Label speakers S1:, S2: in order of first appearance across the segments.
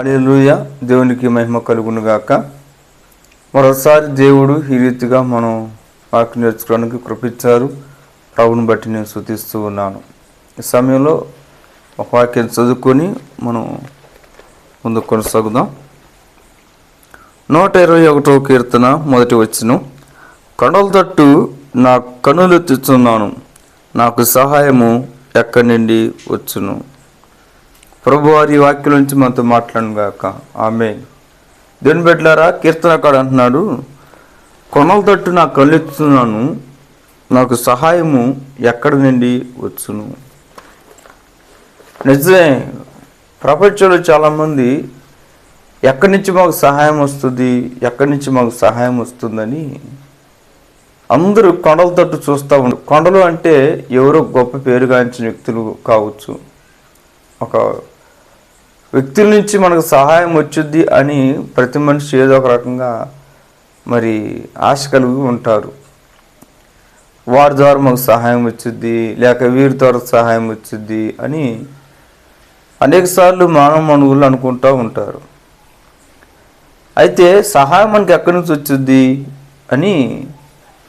S1: Hallelujah దేవునికి మహిమ కలుగును గాక మరోసారి దేవుడు ఈ రీతిగా మనం వాక్యం నేర్చుకోవడానికి కృపించారు. ప్రభుని బట్టి నేను శృతిస్తూ ఉన్నాను. ఈ సమయంలో ఒక వాక్యం చదువుకొని మనం ముందు కొనసాగుదాం. నూట ఇరవై ఒకటో కీర్తన మొదటి వచ్చిన కొండల తట్టు నా కన్నులెత్తుచున్నాను నాకు సహాయము ఎక్కడి నుండి వచ్చును? ప్రభు వారి వాక్యం నుంచి మనతో మాట్లాడను గాక. ఆమె దేని బిడ్డలారా కీర్తనకాడు అంటున్నాడు కొనల తట్టు నా కళ్ళెత్తున్నాను నాకు సహాయము ఎక్కడి నుండి వచ్చును? నిజమే ప్రపంచంలో చాలామంది ఎక్కడి నుంచి మాకు సహాయం వస్తుంది ఎక్కడి నుంచి మాకు సహాయం వస్తుందని అందరూ కొండల తట్టు చూస్తూ ఉంటారు కొండలు అంటే ఎవరో గొప్ప పేరుగాంచిన వ్యక్తులు కావచ్చు. ఒక వ్యక్తుల నుంచి మనకు సహాయం వచ్చుద్ది అని ప్రతి మనిషి ఏదో ఒక రకంగా మరి ఆశ కలిగి ఉంటారు. వారి ద్వారా మాకు సహాయం వచ్చుద్ది లేక వీరి ద్వారా సహాయం వచ్చుద్ది అని అనేకసార్లు మానవ మనుగులు అనుకుంటూ ఉంటారు. అయితే సహాయం మనకి ఎక్కడి నుంచి వచ్చుద్ది అని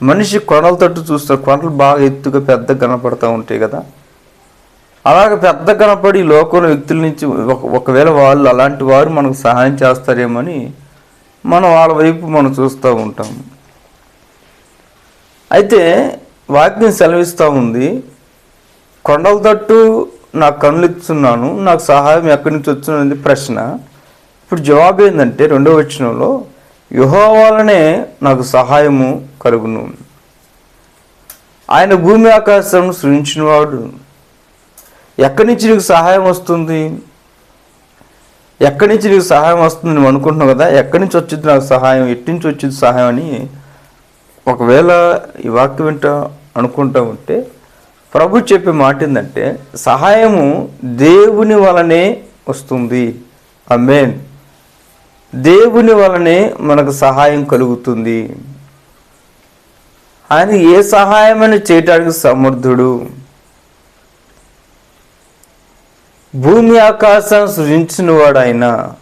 S1: మనిషి కొండల తట్టు చూస్తారు కొండలు బాగా ఎత్తుగా పెద్ద కనపడతా ఉంటాయి కదా. అలాగే పెద్ద కనపడి లోకంలో వ్యక్తుల నుంచి ఒక- ఒకవేళ వాళ్ళు అలాంటి వారు మనకు సహాయం చేస్తారేమని మనం వాళ్ళ వైపు మనం చూస్తూ ఉంటాం. అయితే వాక్యం సెలవిస్తూ ఉంది కొండల తట్టు నాకు కనులిస్తున్నాను నాకు సహాయం ఎక్కడి నుంచి వచ్చినది ప్రశ్న. ఇప్పుడు జవాబు ఏంటంటే రెండో వచనంలో యుహో వలనే నాకు సహాయము కలుగును. ఆయన భూమి ఆకాశం సృజించినవాడు. ఎక్కడి నుంచి నీకు సహాయం వస్తుంది? ఎక్కడి నుంచి నీకు సహాయం వస్తుంది నువ్వు అనుకుంటున్నావు కదా? ఎక్కడి నుంచి వచ్చింది నాకు సహాయం? ఎట్టి నుంచి వచ్చింది సహాయం అని ఒకవేళ ఈ వాక్యం వింట అనుకుంటా ఉంటే ప్రభు చెప్పే మాట ఏంటంటే సహాయము దేవుని వలనే వస్తుంది. అమేన్ దేవుని వలనే మనకు సహాయం కలుగుతుంది. ఆయన ఏ సహాయమైనా చేయటానికి సమర్థుడు? భూమి ఆకాశాన్ని సృజించిన వాడైనా ఆయన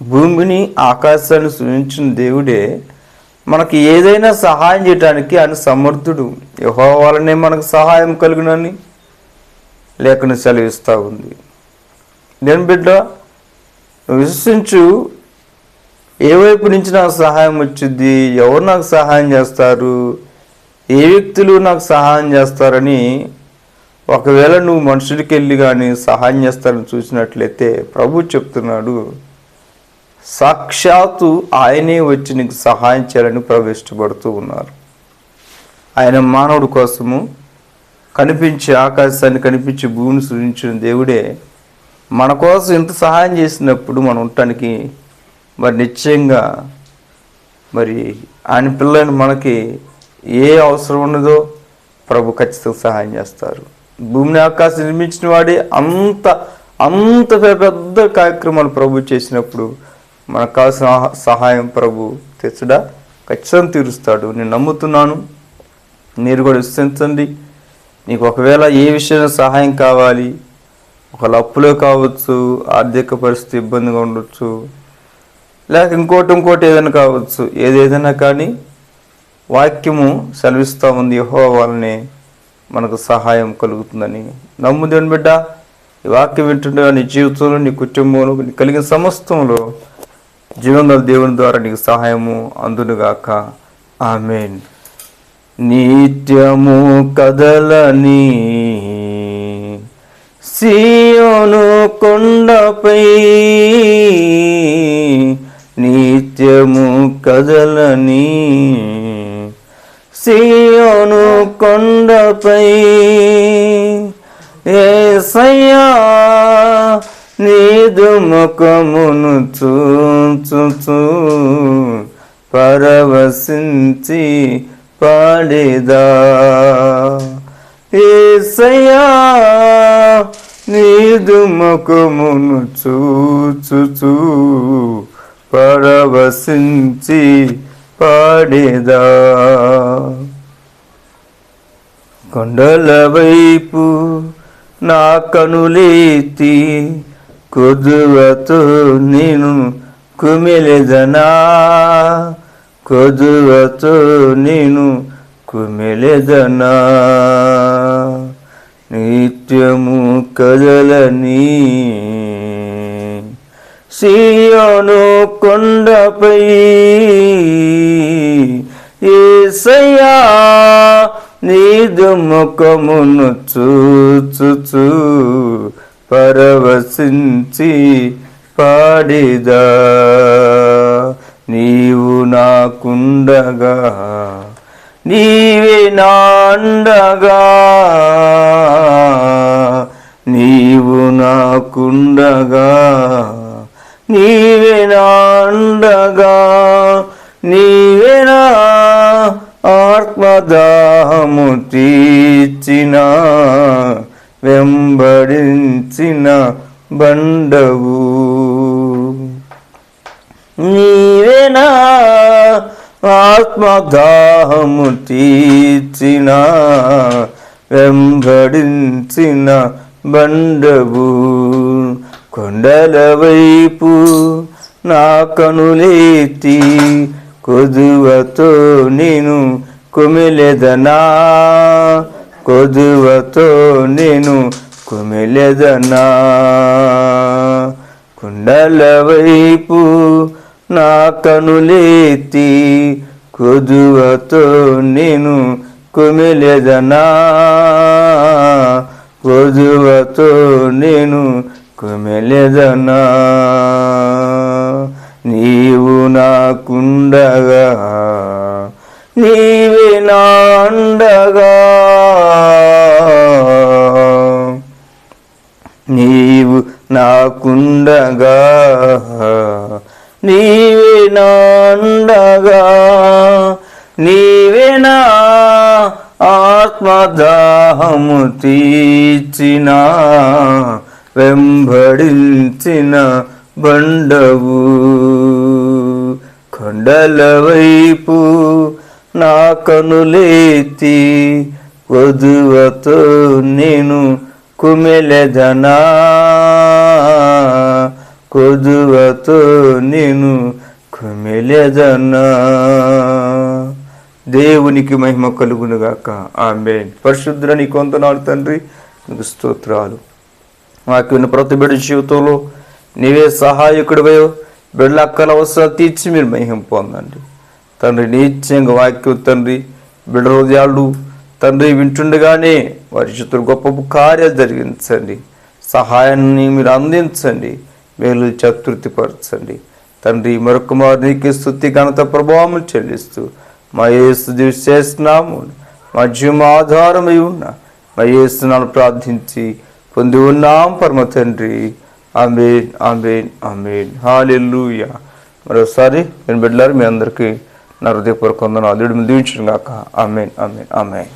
S1: భూమిని ఆకాశాన్ని సృజించిన దేవుడే మనకి ఏదైనా సహాయం చేయడానికి ఆయన సమర్థుడు. యహో వలనే మనకు సహాయం కలుగునని లేఖను సెలవిస్తూ ఉంది. నేను బిడ్డ విశ్వసించు ఏ వైపు నుంచి నాకు సహాయం వచ్చింది ఎవరు నాకు సహాయం చేస్తారు ఏ వ్యక్తులు నాకు సహాయం చేస్తారని ఒకవేళ నువ్వు మనుషులకి వెళ్ళి కానీ సహాయం చేస్తారని చూసినట్లయితే ప్రభు చెప్తున్నాడు సాక్షాత్తు ఆయనే వచ్చి నీకు సహాయం చేయాలని ప్రభు ఇష్టపడుతూ ఉన్నారు. ఆయన మానవుడి కోసము కనిపించే ఆకాశాన్ని కనిపించే భూమిని సృజించిన దేవుడే మన కోసం ఇంత సహాయం చేసినప్పుడు మనం ఉండటానికి మరి నిశ్చయంగా మరి ఆయన పిల్లని మనకి ఏ అవసరం ఉన్నదో ప్రభు ఖచ్చితంగా సహాయం చేస్తారు. భూమిని ఆకాశం నిర్మించిన వాడే అంత అంత పెద్ద కార్యక్రమాలు ప్రభు చేసినప్పుడు మనకు కావాల్సిన సహాయం ప్రభు తెచ్చడా? ఖచ్చితంగా తీరుస్తాడు. నేను నమ్ముతున్నాను. మీరు కూడా విశ్వసించండి. నీకు ఒకవేళ ఏ విషయంలో సహాయం కావాలి ఒకళ్ళ అప్పులో కావచ్చు ఆర్థిక పరిస్థితి ఇబ్బందిగా ఉండొచ్చు లేక ఇంకోటి ఇంకోటి ఏదైనా కావచ్చు ఏదేదైనా కానీ వాక్యము సెలవిస్తూ ఉంది యహో వాళ్ళని మనకు సహాయం కలుగుతుందని నమ్ముదేని బిడ్డ. ఈ వాక్యం వింటుండే నీ జీవితంలో నీ కుటుంబంలో నీ కలిగిన సమస్తంలో జీవన దేవుని ద్వారా నీకు సహాయము అందునుగాక. ఆమెన్. నిత్యము కదలని సియోను కొండపై నిత్యము కదలని సియోను కొండపై. ఏసయ్యా నీదు ముఖమును చూచుచు. పరవశించి పాడేదా. ఏసయ్యా నీదు ముఖమును చూచుచు. పరవశించి పాడేదా? కొండల వైపు నా కనులేతి కొదువతో నేను కుమిలెదనా? కొదువతో నేను కుమిలెదనా? నిత్యము కదలని సియోను కొండపై ఏసయ్యా నీదు ముఖమును చూచుచు పరవశించి పాడిదా. నీవు నాకుండగా నీవే నాండగా. నీవు నాకుండగా. నీవే నాండగా నీవే నా ఆత్మదాహము తీర్చిన వెంబడించిన బండవు. నీవేనా ఆత్మదాహము తీర్చిన వెంబడించిన బండవు. కొండల వైపు నా కనులేతి కొదువతో నేను కుమిలెదనా? కొదువతో నేను కుమిలెదనా? కుండల వైపు నా కనులేతి కొదువతో నేను కుమిలెదనా? కొదువతో నేను కుమెలెదనా నీవు నాకుండగా. నీవే నాండగా. నీవు నాకుండగా. నీవే నాండగా. నీవే నా ఆత్మదాహము తీర్చినా. వెంబడించిన బండవు కొండల వైపు నా కనులేతి వధువతో నేను కుమెలెదనా. కొదువతో నేను కుమెలెదనా. దేవునికి మహిమ కలుగునుగాక. ఆమె పరిశుద్ధుల నీ కొంతనాడు తండ్రి నీకు స్తోత్రాలు. వాక్యం ప్రతి బిడ్డ జీవితంలో నీవే సహాయకుడివై బిడ్డల అక్కల అవసరాలు తీర్చి మీరు మహిం పొందండి. తండ్రి నీత్యంగా వాక్యం తండ్రి బిడ్డ హృదయాలు తండ్రి వింటుండగానే వారి చేతులు గొప్ప కార్యాలు జరిగించండి. సహాయాన్ని మీరు అందించండి. మేలు చతుర్థిపరచండి. తండ్రి మరొక మారు స్థుతి ఘనత ప్రభావం చెల్లిస్తూ మా యేసు చేస్తున్నాము మా జీవం ఆధారమై ఉన్న మా యేసునాలు ప్రార్థించి పొంది ఉన్నాం పరమ తండ్రి. Amen amen amen. హాలెల్లుయ మరోసారి నేను బిడ్డలారు మీ అందరికీ నా హృదయపూర్వక వందనాలు. దేవుడు దీవించడం గాక ఆమెన్ ఆమెన్ ఆమెన్.